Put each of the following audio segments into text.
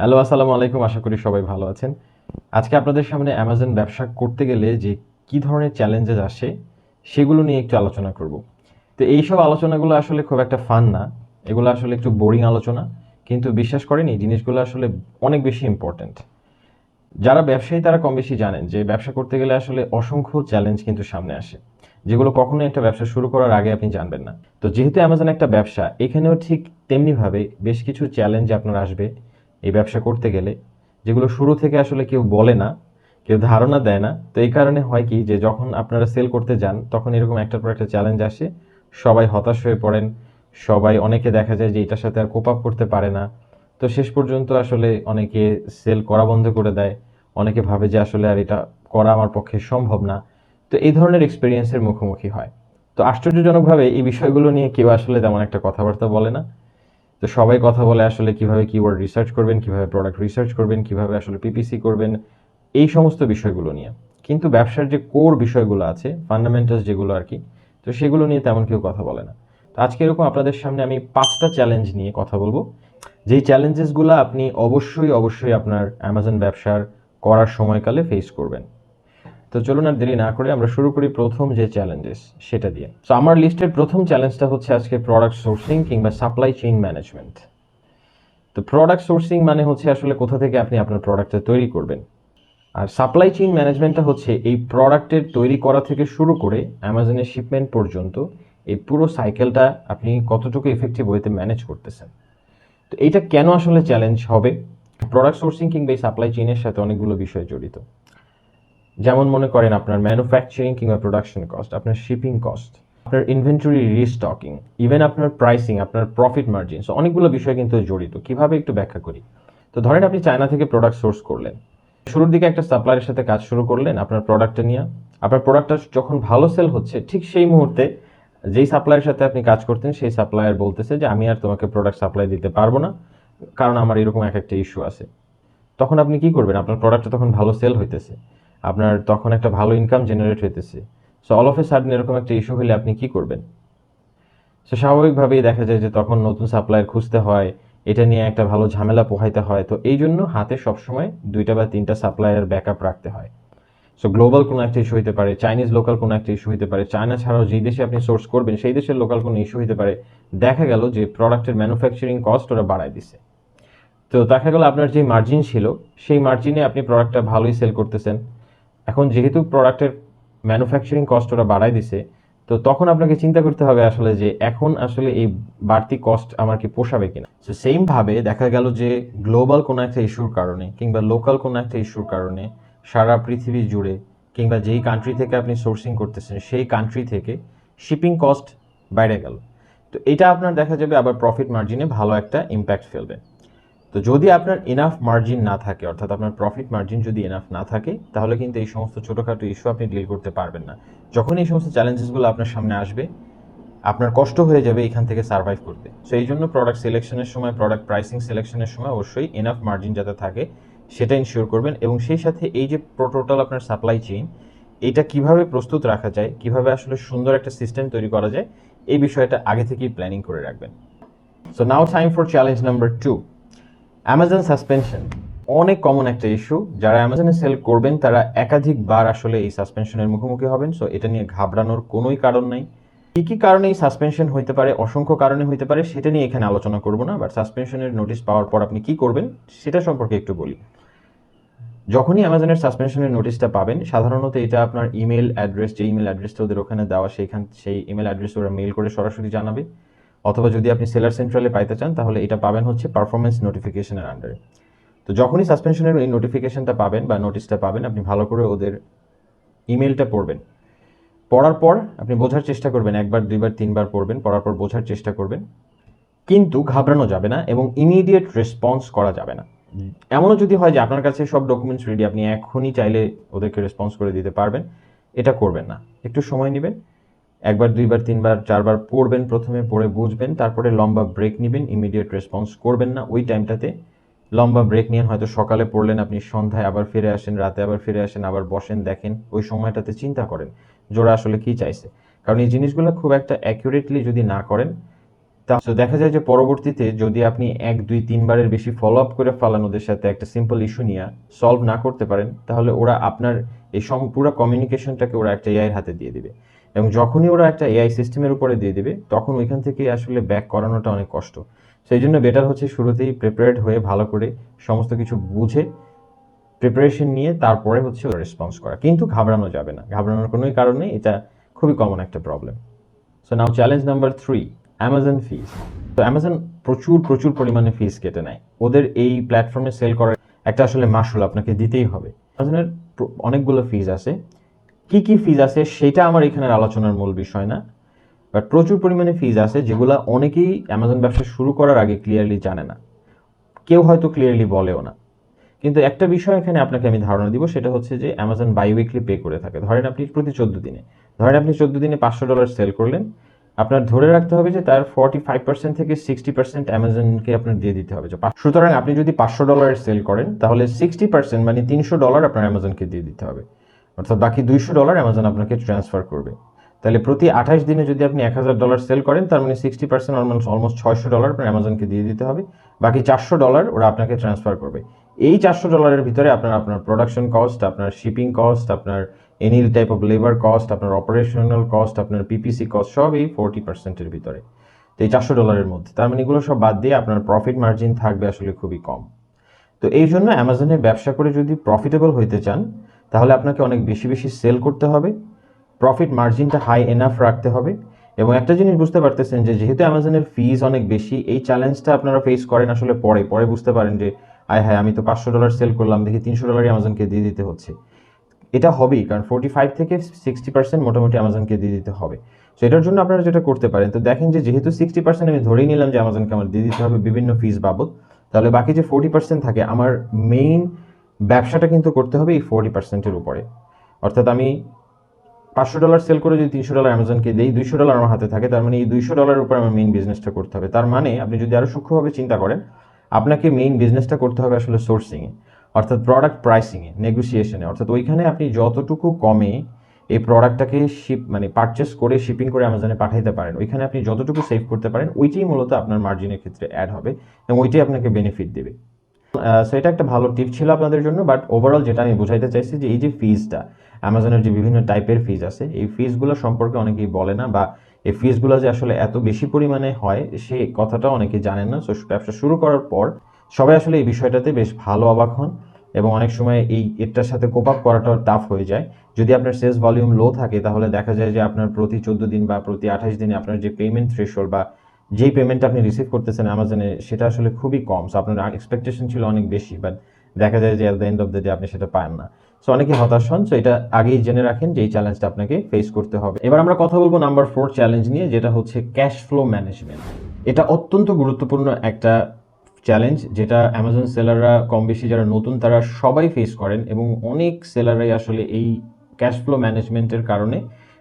Hello, আসসালামু আলাইকুম, আশা করি সবাই ভালো আছেন। আজকে আপনাদের সামনে অ্যামাজন ব্যবসা করতে গেলে যে কি ধরনের চ্যালেঞ্জেস আসে, সেগুলো নিয়ে একটু আলোচনা করব। তো এইসব আলোচনাগুলো আসলে খুব একটা ফান না। এগুলো আসলে একটু বোরিং আলোচনা, কিন্তু বিশ্বাস করেন এই জিনিসগুলো আসলে অনেক বেশি ইম্পর্ট্যান্ট যারা ব্যবসায়ী, তারা কম বেশি জানেন যে ব্যবসা করতে গেলে আসলে অসংখ্য চ্যালেঞ্জ কিন্তু সামনে আসে, যেগুলো কখনোই একটা ব্যবসা শুরু করার আগে আপনি জানবেন না। তো যেহেতু অ্যামাজন একটা ব্যবসা, এখানেও ঠিক তেমনিভাবে বেশ কিছু চ্যালেঞ্জ আপনার আসবে। এই ব্যবসা করতে গেলে, যেগুলো শুরু থেকে আসলে কেউ বলে না, কেউ ধারণা দেয় না, তো এই কারণে হয় কি যে যখন আপনারা সেল করতে যান, তখন এরকম একটার পর একটা চ্যালেঞ্জ আসে, সবাই হতাশ হয়ে পড়েন, সবাই অনেকে দেখা যায় যে এটার সাথে আর কোপ আপ করতে পারে না, তো শেষ পর্যন্ত আসলে অনেকে সেল করা বন্ধ করে দেয়, অনেকে ভাবে যে আসলে আর এটা করা আমার পক্ষে সম্ভব না, তো এই ধরনের এক্সপিরিয়েন্সের মুখোমুখি হয়। তো আশ্চর্যজনকভাবে এই বিষয়গুলো নিয়ে কেউ আসলে তেমন একটা কথাবার্তা বলে না তো সবাই কথা বলে আসলে কীভাবে কিওয়ার্ড রিসার্চ করবেন, কীভাবে প্রোডাক্ট রিসার্চ করবেন, কীভাবে আসলে পিপিসি করবেন, এই সমস্ত বিষয়গুলো নিয়ে। কিন্তু ব্যবসার যে কোর বিষয়গুলো আছে ফান্ডামেন্টালস যেগুলো আর কি, তো সেগুলো নিয়ে তেমন কেউ কথা বলে না। তো আজকে এরকম আপনাদের সামনে আমি পাঁচটা চ্যালেঞ্জ নিয়ে কথা বলব। যেই চ্যালেঞ্জেসগুলো আপনি অবশ্যই অবশ্যই আপনার অ্যামাজন ব্যবসার করার সময়কালে ফেস করবেন। তো চলুন আর দেরি না করে আমরা শুরু করি প্রথম যে চ্যালেঞ্জেস সেটা দিয়ে। তো আমার লিস্টের প্রথম চ্যালেঞ্জটা হচ্ছে আজকে প্রোডাক্ট সোর্সিং কিংবা সাপ্লাই চেইন ম্যানেজমেন্ট তো প্রোডাক্ট সোর্সিং মানে হচ্ছে আসলে কোথা থেকে আপনি আপনার প্রোডাক্টটা তৈরি করবেন। আর সাপ্লাই চেইন ম্যানেজমেন্টটা হচ্ছে এই প্রোডাক্টের তৈরি করা থেকে শুরু করে অ্যামাজনের শিপমেন্ট পর্যন্ত এই পুরো সাইকেলটা আপনি কতটুকু এফেক্টিভ ওয়েতে ম্যানেজ করতেছেন। তো এইটা কেন আসলে চ্যালেঞ্জ হবে? প্রোডাক্ট সোর্সিং কিংবা এই সাপ্লাই চেইনের সাথে অনেকগুলো বিষয় জড়িত। যেমন মনে করেন আপনার ম্যানুফ্যাকচারিং কিংবা প্রোডাকশন কস্ট আপনার শিপিং কস্ট আপনার ইনভেন্টরি রিস্টকিং ইভেন আপনার প্রাইসিং আপনার প্রফিট মার্জিন সো অনেকগুলো বিষয় কিন্তু জড়িত। কীভাবে একটু ব্যাখ্যা করি? তো ধরেন আপনি চায়না থেকে প্রোডাক্ট সোর্স করলেন। শুরুর দিকে একটা সাপ্লায়ারের সাথে কাজ শুরু করলেন আপনার প্রোডাক্টটা নিয়ে। আপনার প্রোডাক্টটা যখন ভালো সেল হচ্ছে, ঠিক সেই মুহূর্তে যেই সাপ্লায়ারের সাথে আপনি কাজ করতেন, সেই সাপ্লায়ার বলতেছে যে, আমি আর তোমাকে প্রোডাক্ট সাপ্লাই দিতে পারব না, কারণ আমার এরকম এক একটা ইস্যু আছে। তখন আপনি কি করবেন? আপনার প্রোডাক্টটা তখন ভালো সেল হইতেছে। আপনার তখন একটা ভালো ইনকাম জেনারেট হইতেছে। So all of a sudden এরকম একটা ইস্যু হলে আপনি কি করবেন? সো স্বাভাবিকভাবেই দেখা যায় যে তখন নতুন সাপ্লায়ার খুঁজতে হয়, এটা নিয়ে একটা ভালো ঝামেলা পোহাইতে হয়। তো এই জন্য হাতে সবসময় দুইটা বা তিনটা সাপ্লায়ার ব্যাকআপ রাখতে হয়। সো গ্লোবাল কোনো একটা ইস্যু হতে পারে চাইনিজ লোকাল কোনো একটা ইস্যু হতে পারে চায়না ছাড়াও যেই দেশে আপনি সোর্স করবেন, সেই দেশের লোকাল কোনো ইস্যু হতে পারে। দেখা গেল যে প্রোডাক্টের ম্যানুফ্যাকচারিং কস্ট ওরা বাড়ায় দিছে। তো দেখা গেল আপনার যে মার্জিন ছিল, সেই মার্জিনে আপনি প্রোডাক্টটা ভালোই সেল করতেছেন। এখন যেহেতু প্রোডাক্টের ম্যানুফ্যাকচারিং কস্ট ওরা বাড়ায় দিছে, তো তখন আপনাকে চিন্তা করতে হবে আসলে যে এখন আসলে এই বাড়তি কস্ট আমার কি পোষাবে কিনা। তো সেম ভাবে দেখা গেল যে গ্লোবাল কোনো একটা ইস্যুর কারণে কিংবা লোকাল কোনো একটা ইস্যুর কারণে সারা পৃথিবী জুড়ে কিংবা যেই কান্ট্রি থেকে আপনি সোর্সিং করতেছেন, সেই কান্ট্রি থেকে শিপিং কস্ট বাইরে গেল। তো এটা আপনার দেখা যাবে আবার প্রফিট মার্জিনে ভালো একটা ইম্প্যাক্ট ফেলবে। তো যদি আপনার এনাফ মার্জিন না থাকে, অর্থাৎ আপনার প্রফিট মার্জিন যদি এনাফ না থাকে, তাহলে কিন্তু এই সমস্ত ছোটোখাটো ইস্যু আপনি ডিল করতে পারবেন না। যখন এই সমস্ত চ্যালেঞ্জেসগুলো আপনার সামনে আসবে, আপনার কষ্ট হয়ে যাবে এখান থেকে সার্ভাইভ করতে। সো এই জন্য প্রোডাক্ট সিলেকশনের সময় প্রোডাক্ট প্রাইসিং সিলেকশনের সময় অবশ্যই এনাফ মার্জিন যাতে থাকে, সেটা ইনশিওর করবেন। এবং সেই সাথে এই যে টোটাল আপনার সাপ্লাই চেইন এটা কীভাবে প্রস্তুত রাখা যায়, কীভাবে আসলে সুন্দর একটা সিস্টেম তৈরি করা যায়, এই বিষয়টা আগে থেকেই প্ল্যানিং করে রাখবেন। So now time for challenge number two Amazon suspension অনেক কমন একটা ইস্যু যারা অ্যামাজনে সেল করবেন, তারা একাধিকবার আসলে এই সাসপেনশনের মুখোমুখি হবেন। সো এটা নিয়ে ঘাবড়ানোর কোনোই কারণ নাই। কী কী কারণে এই সাসপেনশন হইতে পারে, অসংখ্য কারণে হইতে পারে, সেটা নিয়ে এখানে আলোচনা করব না। বাট সাসপেনশনের নোটিশ পাওয়ার পর আপনি কি করবেন, সেটা সম্পর্কে একটু বলি। যখনই অ্যামাজনের সাসপেনশনের নোটিশটা পাবেন, সাধারণত এটা আপনার ইমেল অ্যাড্রেস যে ইমেল অ্যাড্রেসটা ওদের ওখানে দেওয়া, সেইখান সেই ইমেল অ্যাড্রেস ওরা মেল করে সরাসরি জানাবে। অথবা যদি আপনি সেলার সেন্ট্রালে পাইতে চান, তাহলে এটা পাবেন হচ্ছে পারফরমেন্স নোটিফিকেশনের আন্ডারে তো যখনই সাসপেনশনের এই নোটিফিকেশনটা পাবেন বা নোটিশটা পাবেন, আপনি ভালো করে ওদের ইমেলটা পড়বেন। পড়ার পর আপনি বোঝার চেষ্টা করবেন, একবার, দুইবার, তিনবার পড়বেন, পড়ার পর বোঝার চেষ্টা করবেন। কিন্তু ঘাবড়ানো যাবে না এবং ইমিডিয়েট রেসপন্স করা যাবে না। এমনও যদি হয় যে আপনার কাছে সব ডকুমেন্টস রেডি আপনি এখনই চাইলে ওদেরকে রেসপন্স করে দিতে পারবেন, এটা করবেন না। একটু সময় নেবেন একবার, দুইবার, তিনবার, চারবার পড়বেন প্রথমে, পড়ে বুঝবেন, তারপরে লম্বা ব্রেক নেবেন ইমিডিয়েট রেসপন্স করবেন না। ওই টাইমটাতে লম্বা ব্রেক নিয়ে হয়তো সকালে পড়লেন আপনি, সন্ধ্যায় আবার ফিরে আসেন, রাতে আবার ফিরে আসেন, আবার বসেন, দেখেন, ওই সময়টাতে চিন্তা করেন, জোড়া আসলে কি চাইছে। কারণ এই জিনিসগুলো খুব একটা অ্যাকিউরেটলি যদি না করেন তা দেখা যায় যে পরবর্তীতে যদি আপনি এক, দুই, তিনবারের বেশি ফলো আপ করে ফেলান ওদের সাথে একটা সিম্পল ইস্যু নিয়ে সলভ না করতে পারেন, তাহলে ওরা আপনার এই সম, পুরো কমিউনিকেশনটাকে ওরা একটা এআইয়ের হাতে দিয়ে দিবে। এবং যখনই ওরা একটা এআই সিস্টেমের উপরে দিয়ে দিবে, তখন ওইখান থেকে আসলে ব্যাক করানোটা অনেক কষ্ট। সেই জন্য বেটার হচ্ছে শুরুতেই প্রিপেয়ার্ড হয়ে ভালো করে সমস্ত কিছু বুঝে প্রিপারেশন নিয়ে তারপরে হচ্ছে ওরা রেসপন্স করা। কিন্তু ঘাবড়ানো যাবে না। ঘাবড়ানোর কোনোই কারণ নেই, এটা খুবই কমন একটা problem so now challenge number three Amazon fees তো অ্যামাজন প্রচুর প্রচুর পরিমাণে ফিস কেটে নেয়। ওদের এই প্ল্যাটফর্মে সেল করার একটা আসলে মাসুল আপনাকে দিতেই হবে। অ্যামাজনের অনেকগুলো ফিজ আছে। কি কি ফিজ আছে সেটা আমার এখানের আলোচনার মূল বিষয় না। বাট প্রচুর পরিমাণে ফিজ আছে যেগুলো অনেকেই অ্যামাজন ব্যবসা শুরু করার আগে ক্লিয়ারলি জানে না। কেউ হয়তো ক্লিয়ারলি বলেও না। কিন্তু একটা বিষয় এখানে আপনাকে আমি ধারণা দিব, সেটা হচ্ছে যে অ্যামাজন বাই উইকলি পে করে থাকে। ধরেন আপনি প্রতি চোদ্দ দিনে। ধরেন আপনি চোদ্দ দিনে পাঁচশো ডলার সেল করলেন। আপনার ধরে রাখতে হবে যে তার ফর্টি ফাইভ পার্সেন্ট থেকে সিক্সটি পার্সেন্ট অ্যামাজনকে আপনার দিয়ে দিতে হবে। সুতরাং আপনি যদি পাঁচশো ডলারের সেল করেন, তাহলে সিক্সটি পার্সেন্ট মানে তিনশো ডলার আপনার অ্যামাজনকে দিয়ে দিতে হবে। অর্থাৎ বাকি দুইশো ডলার অ্যামাজন আপনাকে ট্রান্সফার করবে। তাহলে প্রতি আঠাশ দিনে যদি আপনি এক হাজার ডলার সেল করেন, তার মানে সিক্সটি পার্সেন্ট অলমোস্ট ছয়শো ডলার আপনার অ্যামাজনকে দিয়ে দিতে হবে। বাকি চারশো ডলার ওরা আপনাকে ট্রান্সফার করবে। এই চারশো ডলারের ভিতরে আপনার আপনার প্রোডাকশন কস্ট আপনার শিপিং কস্ট আপনার any type of labour cost আপনার অপারেশনাল কস্ট আপনার পিপিসি কস্ট সব এই ফোরটি পার্সেন্টের ভিতরে। তো এই চারশো ডলারের মধ্যে। তার মানে এগুলো সব বাদ দিয়ে আপনার প্রফিট মার্জিন থাকবে আসলে খুবই কম। তো এই জন্য অ্যামাজনে ব্যবসা করে যদি প্রফিটেবল হইতে চান, তাহলে আপনাকে অনেক বেশি বেশি সেল করতে হবে। প্রফিট মার্জিনটা হাই এনাফ রাখতে হবে। এবং একটা জিনিস বুঝতে পারতেছেন যে, যেহেতু অ্যামাজনের ফিজ অনেক বেশি, এই চ্যালেঞ্জটা আপনারা ফেস করেন আসলে পরে। পরে বুঝতে পারেন যে, আয় হ্যাঁ আমি তো পাঁচশো ডলার সেল করলাম, দেখি তিনশো ডলারই অ্যামাজনকে দিয়ে দিতে হচ্ছে। এটা হবেই, কারণ ফোর্টি ফাইভ থেকে সিক্সটি পার্সেন্ট মোটামুটি অ্যামাজনকে দিয়ে দিতে হবে। সো এটার জন্য আপনারা যেটা করতে পারেন, তো দেখেন যে যেহেতু সিক্সটি পার্সেন্ট আমি ধরেই নিলাম যে অ্যামাজনকে আমার দিয়ে দিতে হবে বিভিন্ন ফিস বাবদ, তাহলে বাকি যে ফোর্টি পার্সেন্ট থাকে, আমার মেইন ব্যবসাটা কিন্তু করতে হবে এই ফোর্টি পার্সেন্টের উপরে। অর্থাৎ আমি পাঁচশো ডলার সেল করে যদি তিনশো ডলার অ্যামাজনকে দিই, দুইশো ডলার আমার হাতে থাকে, তার মানে এই দুইশো ডলারের উপর আমার মেইন বিজনেসটা করতে হবে। তার মানে আপনি যদি আরও সূক্ষ্মভাবে চিন্তা করেন, আপনাকে মেইন বিজনেসটা করতে হবে আসলে সোর্সিংয়ে অর্থাৎ প্রোডাক্ট প্রাইসিংয়ে নেগোসিয়েশনে অর্থাৎ ওইখানে আপনি যতটুকু কমে এই প্রোডাক্টটাকে শিপ মানে পারচেস করে শিপিং করে অ্যামাজনে পাঠাইতে পারেন, ওইখানে আপনি যতটুকু সেভ করতে পারেন, ওইটাই মূলত আপনার মার্জিনের ক্ষেত্রে অ্যাড হবে এবং ওইটাই আপনাকে বেনিফিট দেবে। সো এটা একটা ভালো টিপ ছিল আপনাদের জন্য বাট ওভারঅল যেটা আমি বোঝাইতে চাইছি যে এই যে ফিজটা অ্যামাজনের যে বিভিন্ন টাইপের ফিজ আছে, এই ফিজগুলো সম্পর্কে অনেকেই বলে না, বা এই ফিজগুলো যে আসলে এত বেশি পরিমাণে হয় সেই কথাটা অনেকে জানেন না সো ব্যবসা শুরু করার পর সবাই আসলে এই বিষয়টাতে বেশ ভালো অবাক হন এবং অনেক সময় এই এটার সাথে কোপ আপ করাটাও টাফ হয়ে যায়। যদি আপনার সেলস ভলিউম লো থাকে, তাহলে দেখা যায় যে আপনার প্রতি চোদ্দ দিন বা প্রতি আঠাশ দিনে আপনার যে পেমেন্ট থ্রেশল বা যেই পেমেন্ট আপনি রিসিভ করতেছেন অ্যামাজনে সেটা আসলে খুবই কম। সো আপনার এক্সপেকটেশন ছিল অনেক বেশি বাট দেখা যায় যে at the end of the day আপনি সেটা পান না। সো অনেকে হতাশ হন। সো এটা আগেই জেনে রাখেন যে এই চ্যালেঞ্জটা আপনাকে ফেস করতে হবে। এবার আমরা কথা বলব নাম্বার ফোর চ্যালেঞ্জ নিয়ে, যেটা হচ্ছে ক্যাশ ফ্লো ম্যানেজমেন্ট এটা অত্যন্ত গুরুত্বপূর্ণ একটা চ্যালেঞ্জ যেটা অ্যামাজন সেলাররা কম বেশি যারা নতুন তারা সবাই ফেস করেন এবং অনেক সেলাররাই আসলে এই ক্যাশ ফ্লো ম্যানেজমেন্টের কারণে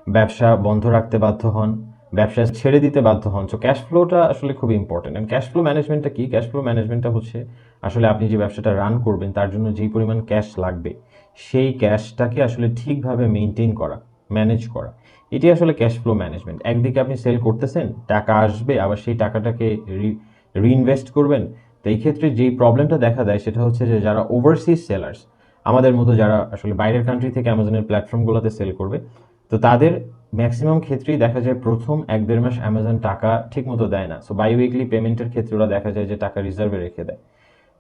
ব্যবসা বন্ধ রাখতে বাধ্য হন, ব্যবসা ছেড়ে দিতে বাধ্য হন। সো ক্যাশ ফ্লোটা আসলে খুব ইম্পর্টেন্ট অ্যান্ড ক্যাশ ফ্লো ম্যানেজমেন্টটা কী? ক্যাশ ফ্লো ম্যানেজমেন্টটা হচ্ছে আসলে আপনি যে ব্যবসাটা রান করবেন তার জন্য যেই পরিমাণ ক্যাশ লাগবে সেই ক্যাশটাকে আসলে ঠিকভাবে মেনটেন করা ম্যানেজ করা। এটি আসলে ক্যাশ ফ্লো ম্যানেজমেন্ট একদিকে আপনি সেল করতেছেন, টাকা আসবে, আবার সেই টাকাটাকে রি রিইনভেস্ট করবেন তো এই ক্ষেত্রে যেই প্রবলেমটা দেখা দেয় সেটা হচ্ছে যে যারা ওভারসিজ সেলার্স আমাদের মতো যারা আসলে বাইরের কান্ট্রি থেকে অ্যামাজনের প্ল্যাটফর্মগুলোতে সেল করবে, তো তাদের ম্যাক্সিমাম ক্ষেত্রেই দেখা যায় প্রথম এক দেড় মাস অ্যামাজন টাকা ঠিকমতো দেয় না। সো বাই উইকলি পেমেন্টের ক্ষেত্রে ওরা দেখা যায় যে টাকা রিজার্ভে রেখে দেয়।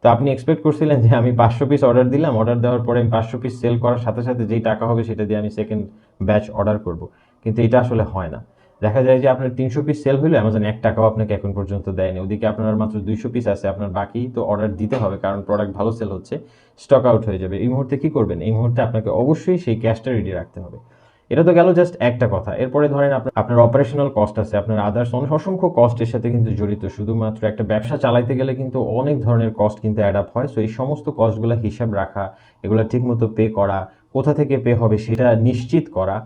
তো আপনি এক্সপেক্ট করছিলেন যে আমি পাঁচশো পিস অর্ডার দিলাম অর্ডার দেওয়ার পরে আমি পাঁচশো পিস সেল করার সাথে সাথে যেই টাকা হবে সেটা দিয়ে আমি সেকেন্ড ব্যাচ অর্ডার করব। কিন্তু এটা আসলে হয় না। দেখা যায় যে আপনার তিনশো পিস সেল হইলে অ্যামাজন এক টাকাও আপনাকে এখন পর্যন্ত দেয়নি। ওদিকে আপনার মাত্র দুইশো পিস আছে, আপনার বাকি তো অর্ডার দিতে হবে কারণ প্রোডাক্ট ভালো সেল হচ্ছে স্টক আউট হয়ে যাবে। এই মুহূর্তে কী করবেন? এই মুহূর্তে আপনাকে অবশ্যই সেই ক্যাশটা রেডি রাখতে হবে। এটা তো গেল জাস্ট একটা কথা। এরপরে ধরেন আপনার আপনার অপারেশনাল কস্ট আছে, আপনার আদার্স অনেক অসংখ্য কস্টের সাথে কিন্তু জড়িত। শুধুমাত্র একটা ব্যবসা চালাইতে গেলে কিন্তু অনেক ধরনের কস্ট কিন্তু অ্যাড আপ হয়। সো এই সমস্ত কস্টগুলো হিসাব রাখা, এগুলো ঠিকমতো পে করা, কোথা থেকে পে হবে সেটা নিশ্চিত করা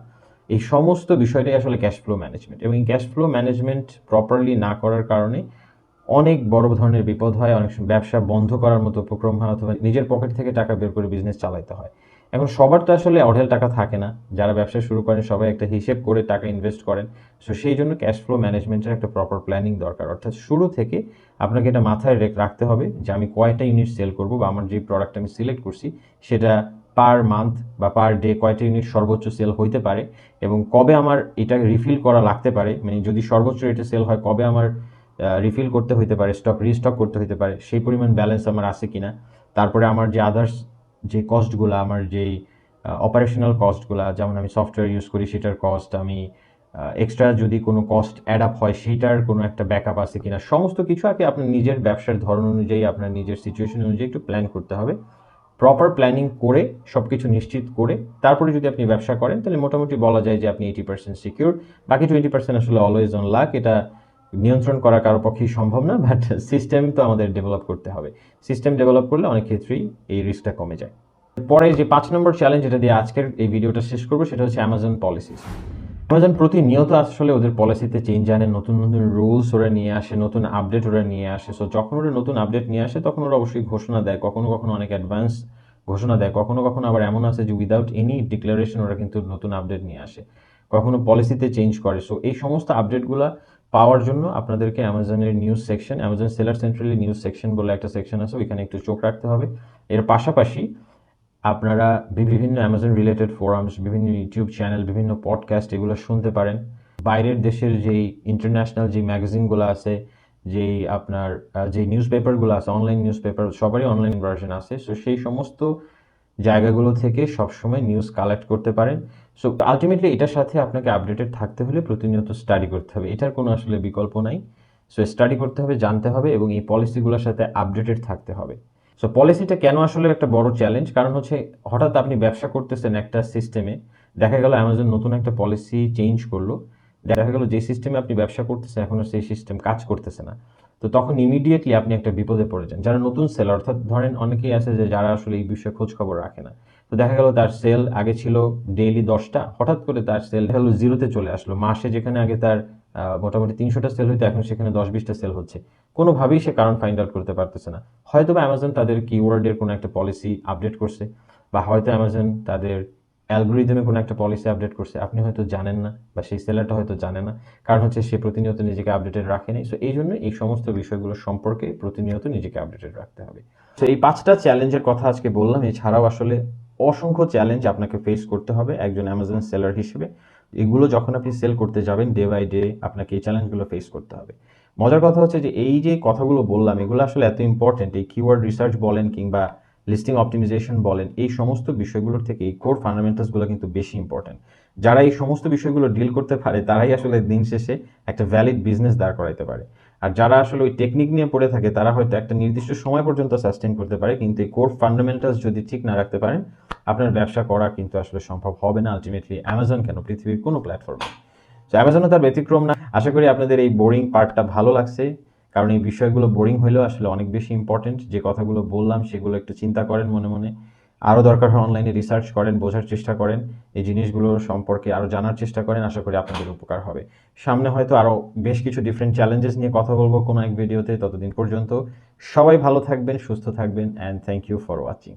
এই সমস্ত বিষয়টাই আসলে ক্যাশ ফ্লো ম্যানেজমেন্ট এবং ক্যাশ ফ্লো ম্যানেজমেন্ট প্রপারলি না করার কারণে অনেক বড় ধরনের বিপদ হয়, অনেক সময় ব্যবসা বন্ধ করার মতো উপক্রম হয় অথবা নিজের পকেট থেকে টাকা বের করে বিজনেস চালাইতে হয়। এখন সবার তো আসলে অঢেল টাকা থাকে না। যারা ব্যবসা শুরু করেন, সবাই একটা হিসেব করে টাকা ইনভেস্ট করেন। সো সেই জন্য ক্যাশ ফ্লো ম্যানেজমেন্টের একটা প্রপার প্ল্যানিং দরকার। অর্থাৎ শুরু থেকে আপনাকে এটা মাথায় রেখ, রাখতে হবে যে আমি কয়টা ইউনিট সেল করব বা আমার যে প্রোডাক্ট আমি সিলেক্ট করছি, সেটা পার মান্থ বা পার ডে কয়টা ইউনিট সর্বোচ্চ সেল হইতে পারে এবং কবে আমার এটা রিফিল করা লাগতে পারে? মানে যদি সর্বোচ্চ রেটে সেল হয়, কবে আমার রিফিল করতে হইতে পারে স্টক রিস্টক করতে হইতে পারে, সেই পরিমাণ ব্যালেন্স আমার আছে কি না তারপরে আমার যে আদার্স যে কস্টগুলো আমার যেই অপারেশনাল কস্টগুলো যেমন আমি সফটওয়্যার ইউজ করি, সেটার কস্ট আমি এক্সট্রা যদি কোনো কস্ট অ্যাড আপ হয় সেইটার কোনো একটা ব্যাকআপ আছে কিনা? সমস্ত কিছু আর কি আপনার নিজের ব্যবসার ধরন অনুযায়ী, আপনার নিজের সিচুয়েশন অনুযায়ী একটু প্ল্যান করতে হবে। প্রপার প্ল্যানিং করে সব কিছু নিশ্চিত করে তারপরে যদি আপনি ব্যবসা করেন, তাহলে মোটামুটি বলা যায় যে আপনি এইটি পার্সেন্ট সিকিউর বাকি টোয়েন্টি পার্সেন্ট আসলে অলওয়েজ অন লাক এটা নিয়ন্ত্রণ করা কারও পক্ষেই সম্ভব না বাট সিস্টেম তো আমাদের ডেভেলপ করতে হবে। সিস্টেম ডেভেলপ করলে অনেক ক্ষেত্রেই এই রিস্কটা কমে যায়। পরে যে পাঁচ নম্বর চ্যালেঞ্জ যেটা দিয়ে আজকের এই ভিডিওটা শেষ করব, সেটা হচ্ছে অ্যামাজন পলিসিস অ্যামাজন প্রতিনিয়ত আসলে ওদের পলিসিতে চেঞ্জ আনে, নতুন নতুন রুলস ওরা নিয়ে আসে, নতুন আপডেট ওরা নিয়ে আসে। সো যখন ওরা নতুন আপডেট নিয়ে আসে, তখন ওরা অবশ্যই ঘোষণা দেয়, কখনো কখনো অনেক অ্যাডভান্স ঘোষণা দেয়, কখনো কখনো আবার এমন আছে যে উইদাউট এনি ডিক্লারেশন ওরা কিন্তু নতুন আপডেট নিয়ে আসে। কখনো পলিসিতে চেঞ্জ করে। সো এই সমস্ত আপডেটগুলো পাওয়ার জন্য আপনাদেরকে অ্যামাজনের নিউজ সেকশন অ্যামাজন সেলার সেন্ট্রালি নিউজ সেকশন বলে একটা সেকশন আছে, ওইখানে একটু চোখ রাখতে হবে। এর পাশাপাশি আপনারা বিভিন্ন অ্যামাজন রিলেটেড ফোরামস বিভিন্ন ইউটিউব চ্যানেল বিভিন্ন পডকাস্ট এগুলো শুনতে পারেন। বাইরের দেশের যেই ইন্টারন্যাশনাল যে ম্যাগাজিনগুলো আছে, যেই আপনার যে নিউজ পেপারগুলো আছে অনলাইন নিউজ পেপার সবারই অনলাইন ভার্সন আছে। সো সেই সমস্ত জায়গাগুলো থেকে সবসময় নিউজ কালেক্ট করতে পারেন। সো আলটিমেটলি এটার সাথে আপনাকে আপডেটেড থাকতে হলে প্রতিনিয়ত স্টাডি করতে হবে। এটার কোনো আসলে বিকল্প নাই। সো স্টাডি করতে হবে, জানতে হবে এবং এই পলিসিগুলোর সাথে আপডেটেড থাকতে হবে। সো পলিসিটা কেন আসলে একটা বড় চ্যালেঞ্জ কারণ হচ্ছে হঠাৎ আপনি ব্যবসা করতেছেন একটা সিস্টেমে দেখা গেল অ্যামাজন নতুন একটা পলিসি চেঞ্জ করল। দেখা গেল যে সিস্টেমে আপনি ব্যবসা করতেছেন, এখনও সেই সিস্টেম কাজ করতেছে না। তো তখন ইমিডিয়েটলি আপনি একটা বিপদে পড়ে যান। যারা নতুন সেল অর্থাৎ ধরেন অনেকেই আছে যে যারা আসলে এই বিষয়ে খোঁজ খবর রাখে না। তো দেখা গেল তার সেল আগে ছিল ডেইলি দশটা। হঠাৎ করে তার সেল হলো জিরোতে চলে আসলো। মাসে যেখানে আগে তার মোটামুটি তিনশোটা সেল হইতো, এখন সেখানে দশ বিশটা সেল হচ্ছে। কোনোভাবেই সে কারণ ফাইন্ড আউট করতে পারতেছে না। হয়তো বা অ্যামাজন তাদের কিওয়ার্ডের কোনো একটা পলিসি আপডেট করছে, বা হয়তো অ্যামাজন তাদের অ্যালগোরিদমে কোনো একটা পলিসি আপডেট করছে। আপনি হয়তো জানেন না, বা সেই সেলারটা হয়তো জানে না। কারণ হচ্ছে সে প্রতিনিয়ত নিজেকে আপডেটেড রাখেনি সো এই জন্য এই সমস্ত বিষয়গুলো সম্পর্কে প্রতিনিয়ত নিজেকে আপডেটেড রাখতে হবে। তো এই পাঁচটা চ্যালেঞ্জের কথা আজকে বললাম। এছাড়াও আসলে অসংখ্য চ্যালেঞ্জ আপনাকে ফেস করতে হবে একজন অ্যামাজন সেলার হিসেবে। এগুলো যখন আপনি সেল করতে যাবেন ডে বাই ডে আপনাকে এই চ্যালেঞ্জগুলো ফেস করতে হবে। মজার কথা হচ্ছে যে এই যে কথাগুলো বললাম, এগুলো আসলে এত ইম্পর্টেন্ট এই কিওয়ার্ড রিসার্চ বলেন কিংবা লিস্টিং অপটিমাইজেশন বলেন, এই সমস্ত বিষয়গুলোর থেকে এই কোর ফান্ডামেন্টালসগুলো কিন্তু বেশি ইম্পর্টেন্ট যারা এই সমস্ত বিষয়গুলো ডিল করতে পারে, তারাই আসলে দিন শেষে একটা ভ্যালিড বিজনেস দাঁড় করাইতে পারে। আর যারা আসলে ওই টেকনিক নিয়ে পড়ে থাকে, তারা হয়তো একটা নির্দিষ্ট সময় পর্যন্ত সাস্টেন করতে পারে, কিন্তু এই কোর ফান্ডামেন্টালস যদি ঠিক না রাখতে পারেন, আপনার ব্যবসা করা কিন্তু আসলে সম্ভব হবে না আলটিমেটলি অ্যামাজন কেন? পৃথিবীর কোনো প্ল্যাটফর্মে তো অ্যামাজনও তার ব্যতিক্রম না। আশা করি আপনাদের এই বোরিং পার্টটা ভালো লাগছে, কারণ এই বিষয়গুলো বোরিং হলেও আসলে অনেক বেশি ইম্পর্টেন্ট যে কথাগুলো বললাম, সেগুলো একটু চিন্তা করেন মনে মনে। আরও দরকার হয় অনলাইনে রিসার্চ করেন, বোঝার চেষ্টা করেন, এই জিনিসগুলো সম্পর্কে আরও জানার চেষ্টা করেন, আশা করি আপনাদের উপকার হবে। সামনে হয়তো আরও বেশ কিছু ডিফারেন্ট চ্যালেঞ্জেস নিয়ে কথা বলব কোনো এক ভিডিওতে ততদিন পর্যন্ত। সবাই ভালো থাকবেন, সুস্থ থাকবেন and thank you for watching